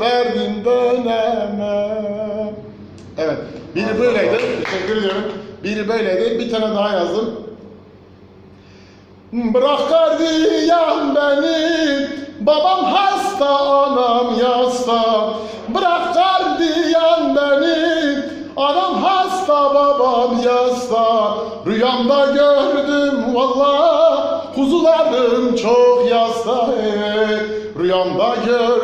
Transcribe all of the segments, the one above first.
verdim dönemem. Evet, biri böyleydi. Teşekkür ediyorum. Biri böyleydi. Bir tane daha yazdım. Bırak gardiyan beni, babam hasta, anam yasta. Bırak gardiyan beni, anam hasta, babam yasta. Rüyamda gördüm valla, kuzularım çok yasta. Rüyamda gördüm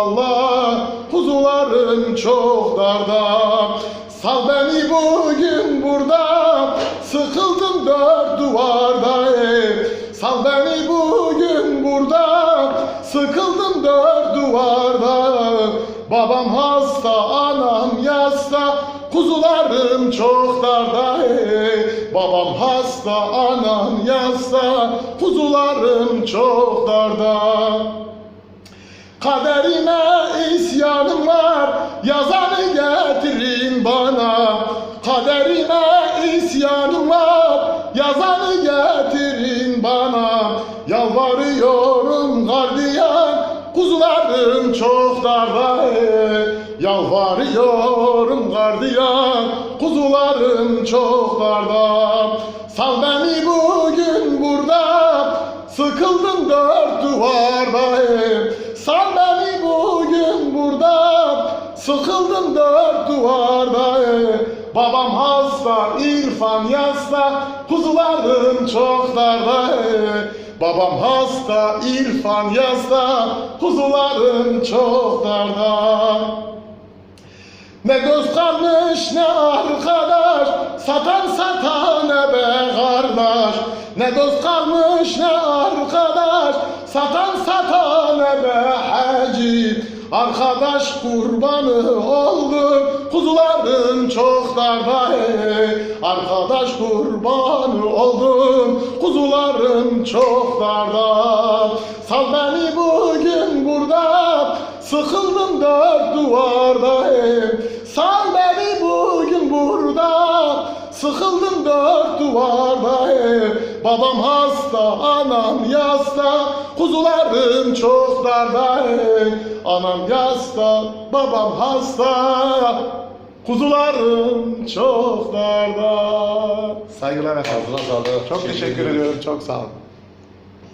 valla, kuzularım çok darda. Sal beni bugün burada, sıkıldım dört duvarda. Ey. Sal beni bugün burada, sıkıldım dört duvarda. Babam hasta, anam yasta, kuzularım çok darda. Ey. Babam hasta, anam yasta, kuzularım çok darda. Kaderime isyanım var, yazanı getirin bana. Kaderime isyanım var, yazanı getirin bana. Yalvarıyorum gardiyan, kuzularım çok darda. Yalvarıyorum gardiyan, kuzularım çok darda. Sal beni bugün burada, sıkıldım dört duvarda. Sal beni bugün burada, sıkıldım dört duvarda. Babam hasta, İrfan yasta, kuzularım çok darda. Babam hasta, İrfan yasta, kuzularım çok darda. Ne dost kalmış ne arkadaş Satan satana be kardeş Ne dost kalmış ne arkadaş Satan Arkadaş kurbanı oldum Kuzularım çok darda. Arkadaş kurbanı oldum Kuzularım çok darda Sal beni bugün burada Sıkıldım dört duvarda Sıkıldım dört duvarda ey. Babam hasta, anam yasta Kuzularım çok darda ey. Anam yasta, babam hasta Kuzularım çok darda Saygılar efendim. Ağzına sağlık. Çok teşekkür ediyorum. Çok sağ olun.